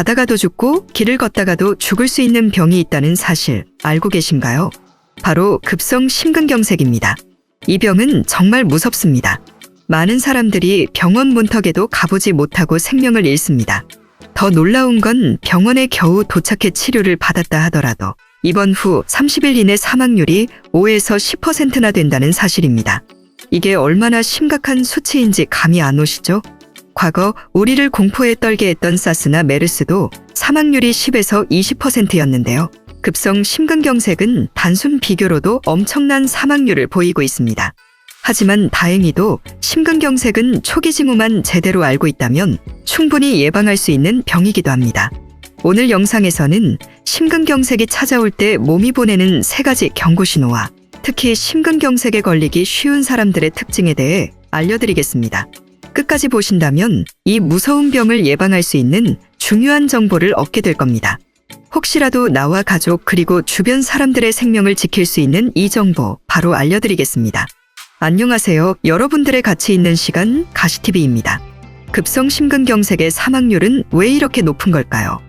가다가도 죽고 길을 걷다가도 죽을 수 있는 병이 있다는 사실 알고 계신가요? 바로 급성 심근경색입니다. 이 병은 정말 무섭습니다. 많은 사람들이 병원 문턱에도 가보지 못하고 생명을 잃습니다. 더 놀라운 건 병원에 겨우 도착해 치료를 받았다 하더라도 입원 후 30일 이내 사망률이 5에서 10%나 된다는 사실입니다. 이게 얼마나 심각한 수치인지 감이 안 오시죠? 과거 우리를 공포에 떨게 했던 사스나 메르스도 사망률이 10에서 20%였는데요. 급성 심근경색은 단순 비교로도 엄청난 사망률을 보이고 있습니다. 하지만 다행히도 심근경색은 초기 징후만 제대로 알고 있다면 충분히 예방할 수 있는 병이기도 합니다. 오늘 영상에서는 심근경색이 찾아올 때 몸이 보내는 세 가지 경고 신호와 특히 심근경색에 걸리기 쉬운 사람들의 특징에 대해 알려드리겠습니다. 끝까지 보신다면 이 무서운 병을 예방할 수 있는 중요한 정보를 얻게 될 겁니다. 혹시라도 나와 가족 그리고 주변 사람들의 생명을 지킬 수 있는 이 정보 바로 알려드리겠습니다. 안녕하세요. 여러분들의 같이 있는 시간 가시TV입니다. 급성 심근경색의 사망률은 왜 이렇게 높은 걸까요?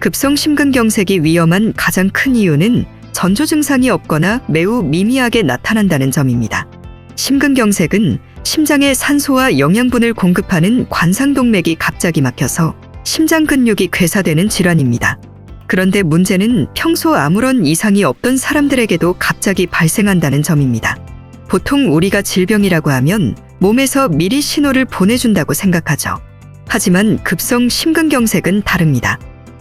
급성 심근경색이 위험한 가장 큰 이유는 전조 증상이 없거나 매우 미미하게 나타난다는 점입니다. 심근경색은 심장에 산소와 영양분을 공급하는 관상동맥이 갑자기 막혀서 심장 근육이 괴사되는 질환입니다. 그런데 문제는 평소 아무런 이상이 없던 사람들에게도 갑자기 발생한다는 점입니다. 보통 우리가 질병이라고 하면 몸에서 미리 신호를 보내준다고 생각하죠. 하지만 급성 심근경색은 다릅니다.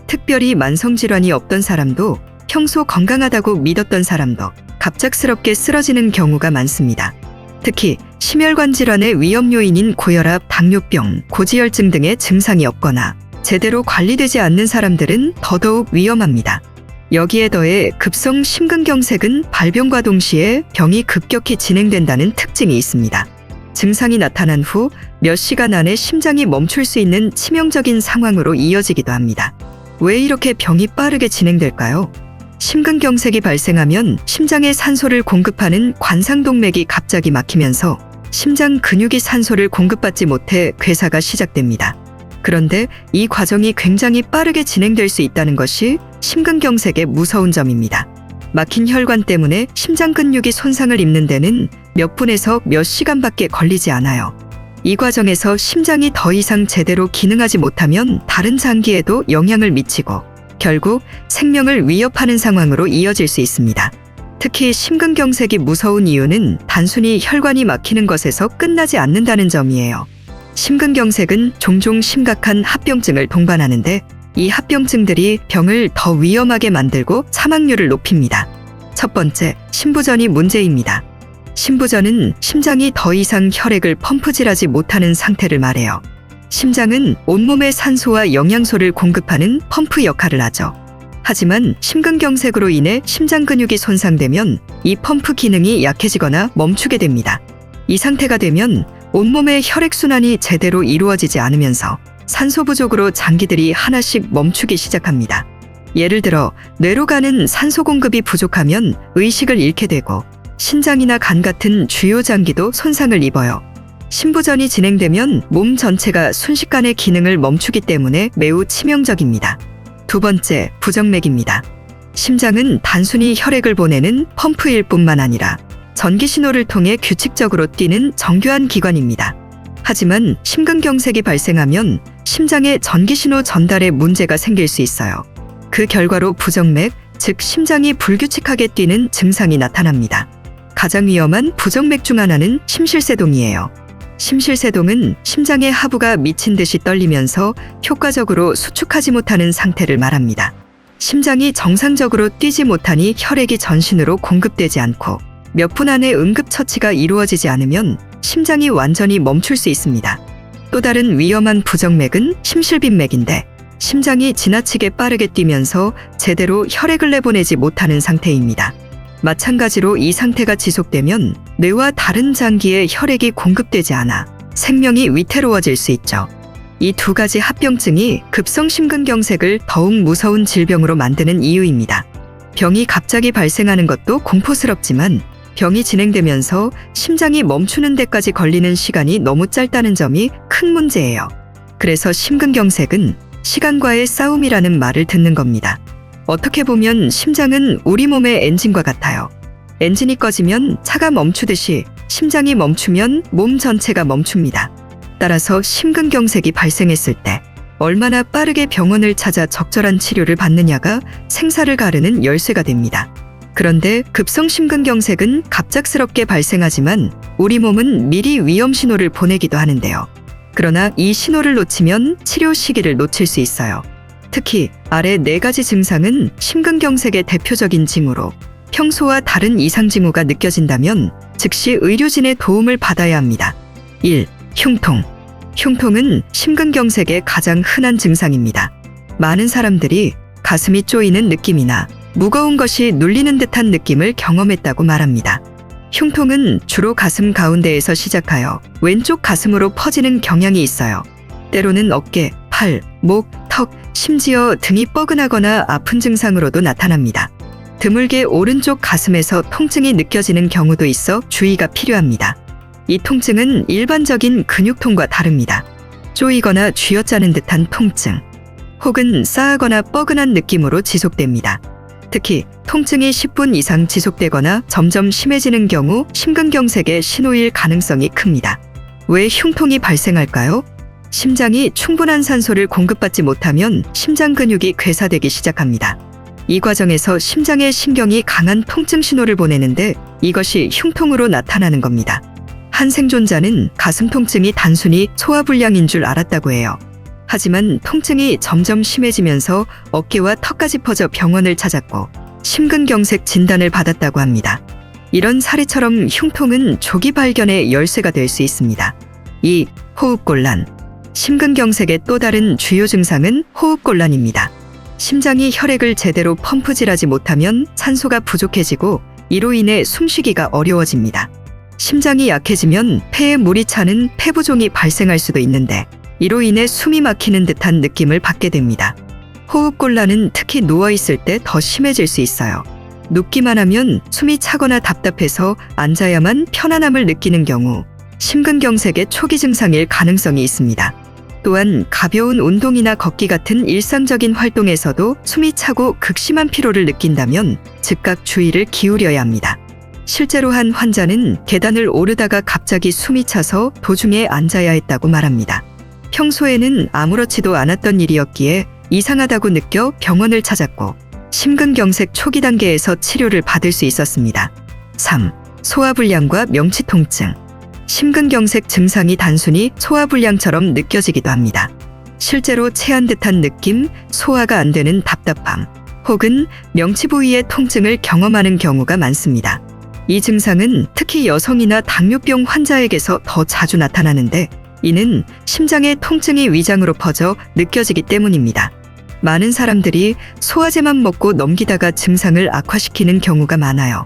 특별히 만성질환이 없던 사람도 평소 건강하다고 믿었던 사람도 갑작스럽게 쓰러지는 경우가 많습니다. 특히 심혈관 질환의 위험 요인인 고혈압, 당뇨병, 고지혈증 등의 증상이 없거나 제대로 관리되지 않는 사람들은 더더욱 위험합니다. 여기에 더해 급성 심근경색은 발병과 동시에 병이 급격히 진행된다는 특징이 있습니다. 증상이 나타난 후 몇 시간 안에 심장이 멈출 수 있는 치명적인 상황으로 이어지기도 합니다. 왜 이렇게 병이 빠르게 진행될까요? 심근경색이 발생하면 심장에 산소를 공급하는 관상동맥이 갑자기 막히면서 심장 근육이 산소를 공급받지 못해 괴사가 시작됩니다. 그런데 이 과정이 굉장히 빠르게 진행될 수 있다는 것이 심근경색의 무서운 점입니다. 막힌 혈관 때문에 심장 근육이 손상을 입는 데는 몇 분에서 몇 시간밖에 걸리지 않아요. 이 과정에서 심장이 더 이상 제대로 기능하지 못하면 다른 장기에도 영향을 미치고 결국 생명을 위협하는 상황으로 이어질 수 있습니다. 특히 심근경색이 무서운 이유는 단순히 혈관이 막히는 것에서 끝나지 않는다는 점이에요. 심근경색은 종종 심각한 합병증을 동반하는데 이 합병증들이 병을 더 위험하게 만들고 사망률을 높입니다. 첫 번째, 심부전이 문제입니다. 심부전은 심장이 더 이상 혈액을 펌프질하지 못하는 상태를 말해요. 심장은 온몸에 산소와 영양소를 공급하는 펌프 역할을 하죠. 하지만 심근경색으로 인해 심장 근육이 손상되면 이 펌프 기능이 약해지거나 멈추게 됩니다. 이 상태가 되면 온몸의 혈액순환이 제대로 이루어지지 않으면서 산소 부족으로 장기들이 하나씩 멈추기 시작합니다. 예를 들어 뇌로 가는 산소 공급이 부족하면 의식을 잃게 되고 신장이나 간 같은 주요 장기도 손상을 입어요. 심부전이 진행되면 몸 전체가 순식간에 기능을 멈추기 때문에 매우 치명적입니다. 두 번째, 부정맥입니다. 심장은 단순히 혈액을 보내는 펌프일 뿐만 아니라 전기 신호를 통해 규칙적으로 뛰는 정교한 기관입니다. 하지만 심근경색이 발생하면 심장의 전기 신호 전달에 문제가 생길 수 있어요. 그 결과로 부정맥, 즉 심장이 불규칙하게 뛰는 증상이 나타납니다. 가장 위험한 부정맥 중 하나는 심실세동이에요. 심실세동은 심장의 하부가 미친 듯이 떨리면서 효과적으로 수축하지 못하는 상태를 말합니다. 심장이 정상적으로 뛰지 못하니 혈액이 전신으로 공급되지 않고 몇 분 안에 응급처치가 이루어지지 않으면 심장이 완전히 멈출 수 있습니다. 또 다른 위험한 부정맥은 심실빈맥인데 심장이 지나치게 빠르게 뛰면서 제대로 혈액을 내보내지 못하는 상태입니다. 마찬가지로 이 상태가 지속되면 뇌와 다른 장기에 혈액이 공급되지 않아 생명이 위태로워질 수 있죠. 이 두 가지 합병증이 급성 심근경색을 더욱 무서운 질병으로 만드는 이유입니다. 병이 갑자기 발생하는 것도 공포스럽지만 병이 진행되면서 심장이 멈추는 데까지 걸리는 시간이 너무 짧다는 점이 큰 문제예요. 그래서 심근경색은 시간과의 싸움이라는 말을 듣는 겁니다. 어떻게 보면 심장은 우리 몸의 엔진과 같아요. 엔진이 꺼지면 차가 멈추듯이 심장이 멈추면 몸 전체가 멈춥니다. 따라서 심근경색이 발생했을 때 얼마나 빠르게 병원을 찾아 적절한 치료를 받느냐가 생사를 가르는 열쇠가 됩니다. 그런데 급성 심근경색은 갑작스럽게 발생하지만 우리 몸은 미리 위험 신호를 보내기도 하는데요. 그러나 이 신호를 놓치면 치료 시기를 놓칠 수 있어요. 특히 아래 네 가지 증상은 심근경색의 대표적인 징후로 평소와 다른 이상 징후가 느껴진다면 즉시 의료진의 도움을 받아야 합니다. 1. 흉통. 흉통은 심근경색의 가장 흔한 증상입니다. 많은 사람들이 가슴이 쪼이는 느낌이나 무거운 것이 눌리는 듯한 느낌을 경험했다고 말합니다. 흉통은 주로 가슴 가운데에서 시작하여 왼쪽 가슴으로 퍼지는 경향이 있어요. 때로는 어깨, 팔, 목, 턱, 심지어 등이 뻐근하거나 아픈 증상으로도 나타납니다. 드물게 오른쪽 가슴에서 통증이 느껴지는 경우도 있어 주의가 필요합니다. 이 통증은 일반적인 근육통과 다릅니다. 쪼이거나 쥐어짜는 듯한 통증, 혹은 싸하거나 뻐근한 느낌으로 지속됩니다. 특히 통증이 10분 이상 지속되거나 점점 심해지는 경우 심근경색의 신호일 가능성이 큽니다. 왜 흉통이 발생할까요? 심장이 충분한 산소를 공급받지 못하면 심장 근육이 괴사되기 시작합니다. 이 과정에서 심장의 신경이 강한 통증 신호를 보내는데 이것이 흉통으로 나타나는 겁니다. 한 생존자는 가슴 통증이 단순히 소화불량인 줄 알았다고 해요. 하지만 통증이 점점 심해지면서 어깨와 턱까지 퍼져 병원을 찾았고 심근경색 진단을 받았다고 합니다. 이런 사례처럼 흉통은 조기 발견의 열쇠가 될 수 있습니다. 2. 호흡곤란. 심근경색의 또 다른 주요 증상은 호흡곤란입니다. 심장이 혈액을 제대로 펌프질하지 못하면 산소가 부족해지고 이로 인해 숨쉬기가 어려워집니다. 심장이 약해지면 폐에 물이 차는 폐부종이 발생할 수도 있는데 이로 인해 숨이 막히는 듯한 느낌을 받게 됩니다. 호흡곤란은 특히 누워있을 때 더 심해질 수 있어요. 눕기만 하면 숨이 차거나 답답해서 앉아야만 편안함을 느끼는 경우 심근경색의 초기 증상일 가능성이 있습니다. 또한 가벼운 운동이나 걷기 같은 일상적인 활동에서도 숨이 차고 극심한 피로를 느낀다면 즉각 주의를 기울여야 합니다. 실제로 한 환자는 계단을 오르다가 갑자기 숨이 차서 도중에 앉아야 했다고 말합니다. 평소에는 아무렇지도 않았던 일이었기에 이상하다고 느껴 병원을 찾았고 심근경색 초기 단계에서 치료를 받을 수 있었습니다. 3. 소화불량과 명치통증. 심근경색 증상이 단순히 소화불량처럼 느껴지기도 합니다. 실제로 체한 듯한 느낌, 소화가 안 되는 답답함, 혹은 명치 부위의 통증을 경험하는 경우가 많습니다. 이 증상은 특히 여성이나 당뇨병 환자에게서 더 자주 나타나는데 이는 심장의 통증이 위장으로 퍼져 느껴지기 때문입니다. 많은 사람들이 소화제만 먹고 넘기다가 증상을 악화시키는 경우가 많아요.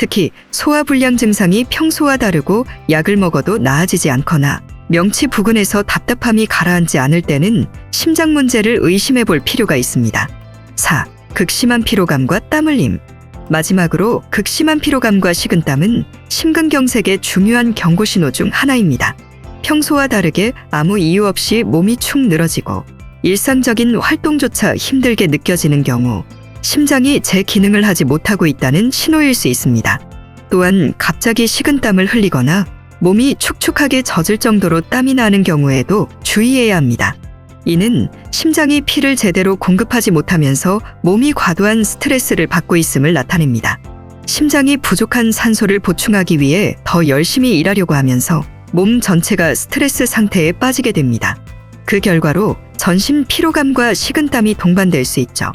특히 소화불량 증상이 평소와 다르고 약을 먹어도 나아지지 않거나 명치 부근에서 답답함이 가라앉지 않을 때는 심장 문제를 의심해 볼 필요가 있습니다. 4. 극심한 피로감과 땀 흘림. 마지막으로 극심한 피로감과 식은땀은 심근경색의 중요한 경고 신호 중 하나입니다. 평소와 다르게 아무 이유 없이 몸이 축 늘어지고 일상적인 활동조차 힘들게 느껴지는 경우 심장이 제 기능을 하지 못하고 있다는 신호일 수 있습니다. 또한 갑자기 식은땀을 흘리거나 몸이 축축하게 젖을 정도로 땀이 나는 경우에도 주의해야 합니다. 이는 심장이 피를 제대로 공급하지 못하면서 몸이 과도한 스트레스를 받고 있음을 나타냅니다. 심장이 부족한 산소를 보충하기 위해 더 열심히 일하려고 하면서 몸 전체가 스트레스 상태에 빠지게 됩니다. 그 결과로 전신 피로감과 식은땀이 동반될 수 있죠.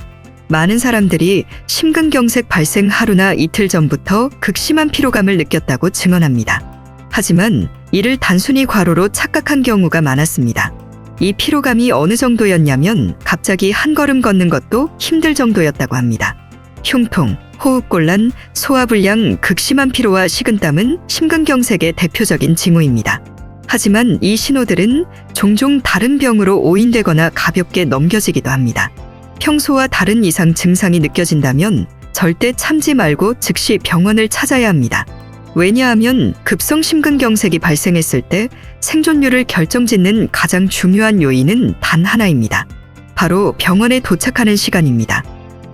많은 사람들이 심근경색 발생 하루나 이틀 전부터 극심한 피로감을 느꼈다고 증언합니다. 하지만 이를 단순히 과로로 착각한 경우가 많았습니다. 이 피로감이 어느 정도였냐면 갑자기 한 걸음 걷는 것도 힘들 정도였다고 합니다. 흉통, 호흡곤란, 소화불량, 극심한 피로와 식은땀은 심근경색의 대표적인 징후입니다. 하지만 이 신호들은 종종 다른 병으로 오인되거나 가볍게 넘겨지기도 합니다. 평소와 다른 이상 증상이 느껴진다면 절대 참지 말고 즉시 병원을 찾아야 합니다. 왜냐하면 급성 심근경색이 발생했을 때 생존율을 결정짓는 가장 중요한 요인은 단 하나입니다. 바로 병원에 도착하는 시간입니다.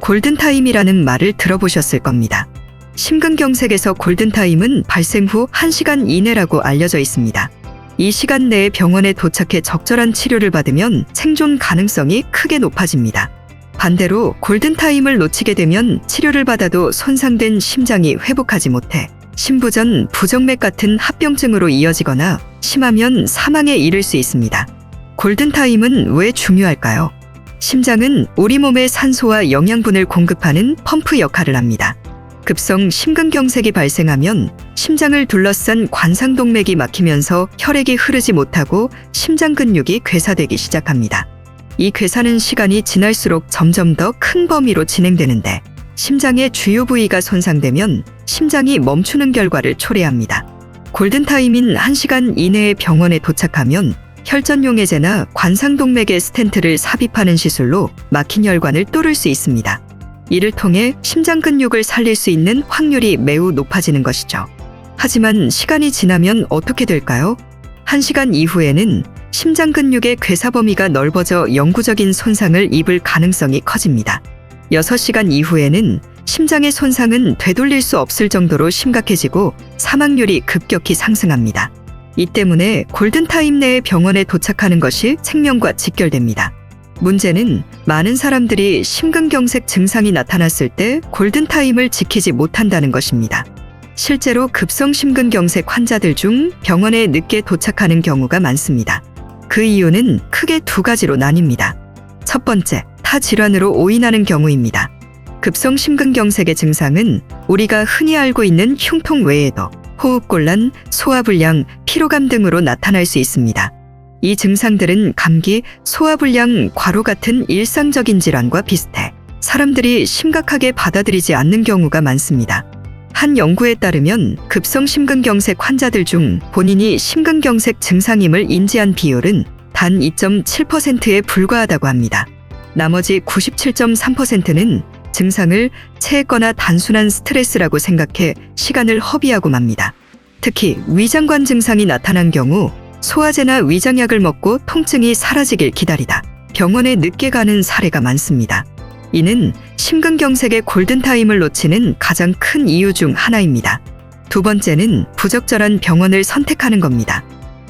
골든타임이라는 말을 들어보셨을 겁니다. 심근경색에서 골든타임은 발생 후 1시간 이내라고 알려져 있습니다. 이 시간 내에 병원에 도착해 적절한 치료를 받으면 생존 가능성이 크게 높아집니다. 반대로 골든타임을 놓치게 되면 치료를 받아도 손상된 심장이 회복하지 못해 심부전 부정맥 같은 합병증으로 이어지거나 심하면 사망에 이를 수 있습니다. 골든타임은 왜 중요할까요? 심장은 우리 몸에 산소와 영양분을 공급하는 펌프 역할을 합니다. 급성 심근경색이 발생하면 심장을 둘러싼 관상동맥이 막히면서 혈액이 흐르지 못하고 심장 근육이 괴사되기 시작합니다. 이 괴사는 시간이 지날수록 점점 더 큰 범위로 진행되는데 심장의 주요 부위가 손상되면 심장이 멈추는 결과를 초래합니다. 골든타임인 1시간 이내에 병원에 도착하면 혈전용해제나 관상동맥에 스텐트를 삽입하는 시술로 막힌 혈관을 뚫을 수 있습니다. 이를 통해 심장 근육을 살릴 수 있는 확률이 매우 높아지는 것이죠. 하지만 시간이 지나면 어떻게 될까요? 1시간 이후에는 심장 근육의 괴사 범위가 넓어져 영구적인 손상을 입을 가능성이 커집니다. 6시간 이후에는 심장의 손상은 되돌릴 수 없을 정도로 심각해지고 사망률이 급격히 상승합니다. 이 때문에 골든타임 내에 병원에 도착하는 것이 생명과 직결됩니다. 문제는 많은 사람들이 심근경색 증상이 나타났을 때 골든타임을 지키지 못한다는 것입니다. 실제로 급성 심근경색 환자들 중 병원에 늦게 도착하는 경우가 많습니다. 그 이유는 크게 두 가지로 나뉩니다. 첫 번째, 타 질환으로 오인하는 경우입니다. 급성 심근경색의 증상은 우리가 흔히 알고 있는 흉통 외에도 호흡곤란, 소화불량, 피로감 등으로 나타날 수 있습니다. 이 증상들은 감기, 소화불량, 과로 같은 일상적인 질환과 비슷해 사람들이 심각하게 받아들이지 않는 경우가 많습니다. 한 연구에 따르면 급성 심근경색 환자들 중 본인이 심근경색 증상임을 인지한 비율은 단 2.7%에 불과하다고 합니다. 나머지 97.3%는 증상을 체했거나 단순한 스트레스라고 생각해 시간을 허비하고 맙니다. 특히 위장관 증상이 나타난 경우 소화제나 위장약을 먹고 통증이 사라지길 기다리다 병원에 늦게 가는 사례가 많습니다. 이는 심근경색의 골든타임을 놓치는 가장 큰 이유 중 하나입니다. 두 번째는 부적절한 병원을 선택하는 겁니다.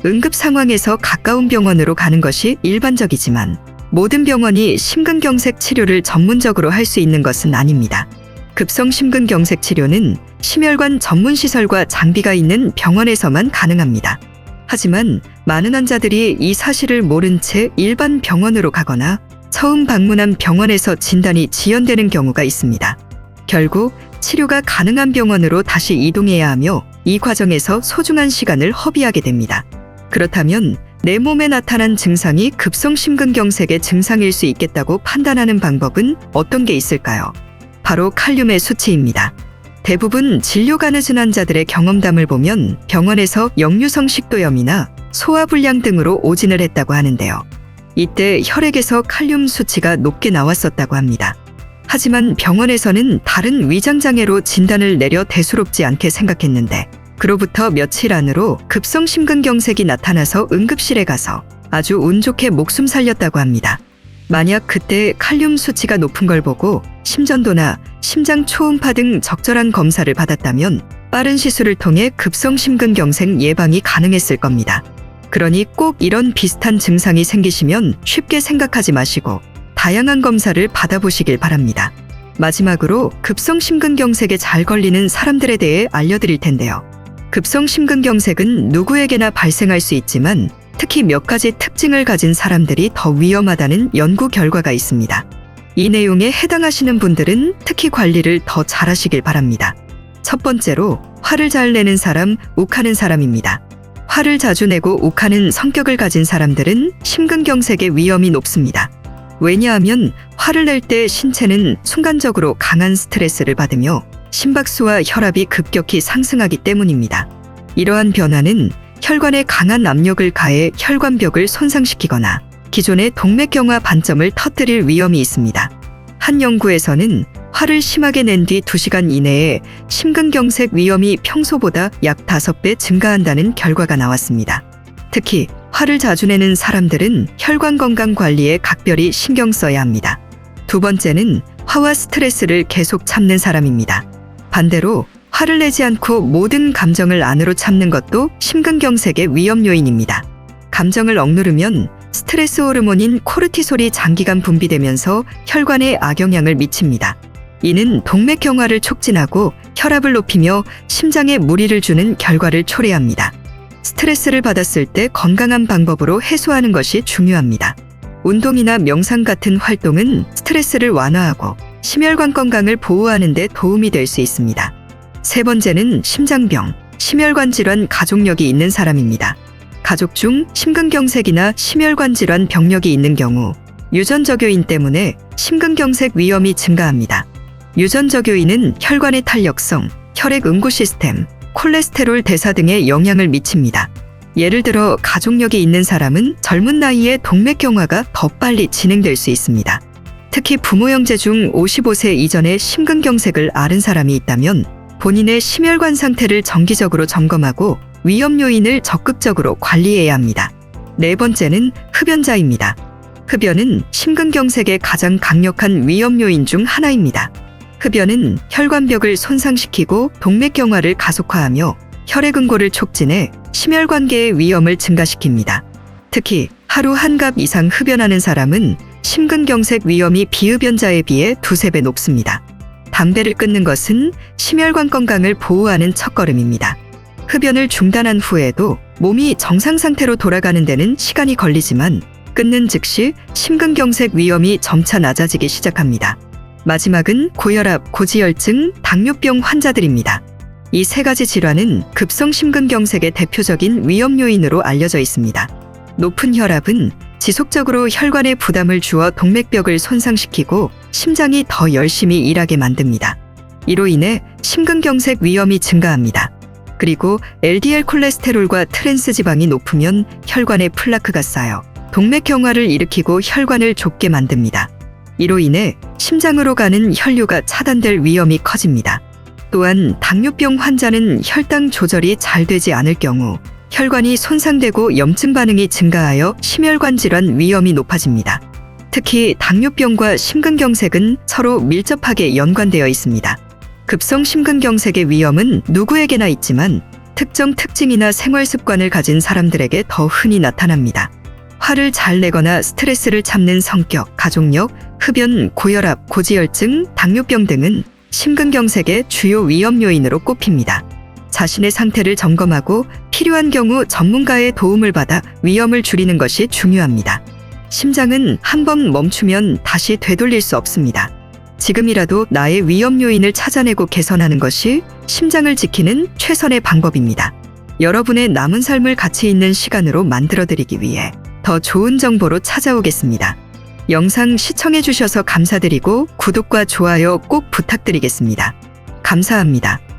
응급 상황에서 가까운 병원으로 가는 것이 일반적이지만 모든 병원이 심근경색 치료를 전문적으로 할 수 있는 것은 아닙니다. 급성 심근경색 치료는 심혈관 전문 시설과 장비가 있는 병원에서만 가능합니다. 하지만 많은 환자들이 이 사실을 모른 채 일반 병원으로 가거나 처음 방문한 병원에서 진단이 지연되는 경우가 있습니다. 결국 치료가 가능한 병원으로 다시 이동해야 하며 이 과정에서 소중한 시간을 허비하게 됩니다. 그렇다면 내 몸에 나타난 증상이 급성 심근경색의 증상일 수 있겠다고 판단하는 방법은 어떤 게 있을까요? 바로 칼륨의 수치입니다. 대부분 진료가 늦은 환자들의 경험담을 보면 병원에서 역류성 식도염이나 소화불량 등으로 오진을 했다고 하는데요. 이때 혈액에서 칼륨 수치가 높게 나왔었다고 합니다. 하지만 병원에서는 다른 위장장애로 진단을 내려 대수롭지 않게 생각했는데 그로부터 며칠 안으로 급성 심근경색이 나타나서 응급실에 가서 아주 운 좋게 목숨 살렸다고 합니다. 만약 그때 칼륨 수치가 높은 걸 보고 심전도나 심장 초음파 등 적절한 검사를 받았다면 빠른 시술을 통해 급성 심근경색 예방이 가능했을 겁니다. 그러니 꼭 이런 비슷한 증상이 생기시면 쉽게 생각하지 마시고 다양한 검사를 받아보시길 바랍니다. 마지막으로 급성 심근경색에 잘 걸리는 사람들에 대해 알려드릴 텐데요. 급성 심근경색은 누구에게나 발생할 수 있지만 특히 몇 가지 특징을 가진 사람들이 더 위험하다는 연구 결과가 있습니다. 이 내용에 해당하시는 분들은 특히 관리를 더 잘하시길 바랍니다. 첫 번째로 화를 잘 내는 사람, 욱하는 사람입니다. 화를 자주 내고 욱하는 성격을 가진 사람들은 심근경색의 위험이 높습니다. 왜냐하면 화를 낼 때 신체는 순간적으로 강한 스트레스를 받으며 심박수와 혈압이 급격히 상승하기 때문입니다. 이러한 변화는 혈관에 강한 압력을 가해 혈관벽을 손상시키거나 기존의 동맥경화 반점을 터뜨릴 위험이 있습니다. 한 연구에서는 화를 심하게 낸 뒤 2시간 이내에 심근경색 위험이 평소보다 약 5배 증가한다는 결과가 나왔습니다. 특히 화를 자주 내는 사람들은 혈관 건강 관리에 각별히 신경 써야 합니다. 두 번째는 화와 스트레스를 계속 참는 사람입니다. 반대로 화를 내지 않고 모든 감정을 안으로 참는 것도 심근경색의 위험 요인입니다. 감정을 억누르면 스트레스 호르몬인 코르티솔이 장기간 분비되면서 혈관에 악영향을 미칩니다. 이는 동맥 경화를 촉진하고 혈압을 높이며 심장에 무리를 주는 결과를 초래합니다. 스트레스를 받았을 때 건강한 방법으로 해소하는 것이 중요합니다. 운동이나 명상 같은 활동은 스트레스를 완화하고 심혈관 건강을 보호하는 데 도움이 될 수 있습니다. 세 번째는 심장병, 심혈관 질환 가족력이 있는 사람입니다. 가족 중 심근경색이나 심혈관 질환 병력이 있는 경우 유전적요인 때문에 심근경색 위험이 증가합니다. 유전적요인은 혈관의 탄력성, 혈액 응고 시스템, 콜레스테롤 대사 등에 영향을 미칩니다. 예를 들어 가족력이 있는 사람은 젊은 나이에 동맥경화가 더 빨리 진행될 수 있습니다. 특히 부모 형제 중 55세 이전에 심근경색을 앓은 사람이 있다면 본인의 심혈관 상태를 정기적으로 점검하고 위험 요인을 적극적으로 관리해야 합니다. 네 번째는 흡연자입니다. 흡연은 심근경색의 가장 강력한 위험 요인 중 하나입니다. 흡연은 혈관벽을 손상시키고 동맥경화를 가속화하며 혈액 응고를 촉진해 심혈관계의 위험을 증가시킵니다. 특히 하루 한 갑 이상 흡연하는 사람은 심근경색 위험이 비흡연자에 비해 두세 배 높습니다. 담배를 끊는 것은 심혈관 건강을 보호하는 첫걸음입니다. 흡연을 중단한 후에도 몸이 정상 상태로 돌아가는 데는 시간이 걸리지만 끊는 즉시 심근경색 위험이 점차 낮아지기 시작합니다. 마지막은 고혈압, 고지혈증, 당뇨병 환자들입니다. 이 세 가지 질환은 급성 심근경색의 대표적인 위험 요인으로 알려져 있습니다. 높은 혈압은 지속적으로 혈관에 부담을 주어 동맥벽을 손상시키고 심장이 더 열심히 일하게 만듭니다. 이로 인해 심근경색 위험이 증가합니다. 그리고 LDL 콜레스테롤과 트랜스 지방이 높으면 혈관에 플라크가 쌓여 동맥경화를 일으키고 혈관을 좁게 만듭니다. 이로 인해 심장으로 가는 혈류가 차단될 위험이 커집니다. 또한 당뇨병 환자는 혈당 조절이 잘 되지 않을 경우 혈관이 손상되고 염증 반응이 증가하여 심혈관 질환 위험이 높아집니다. 특히 당뇨병과 심근경색은 서로 밀접하게 연관되어 있습니다. 급성 심근경색의 위험은 누구에게나 있지만 특정 특징이나 생활 습관을 가진 사람들에게 더 흔히 나타납니다. 화를 잘 내거나 스트레스를 참는 성격, 가족력, 흡연, 고혈압, 고지혈증, 당뇨병 등은 심근경색의 주요 위험 요인으로 꼽힙니다. 자신의 상태를 점검하고 필요한 경우 전문가의 도움을 받아 위험을 줄이는 것이 중요합니다. 심장은 한 번 멈추면 다시 되돌릴 수 없습니다. 지금이라도 나의 위험 요인을 찾아내고 개선하는 것이 심장을 지키는 최선의 방법입니다. 여러분의 남은 삶을 가치 있는 시간으로 만들어 드리기 위해 더 좋은 정보로 찾아오겠습니다. 영상 시청해 주셔서 감사드리고 구독과 좋아요 꼭 부탁드리겠습니다. 감사합니다.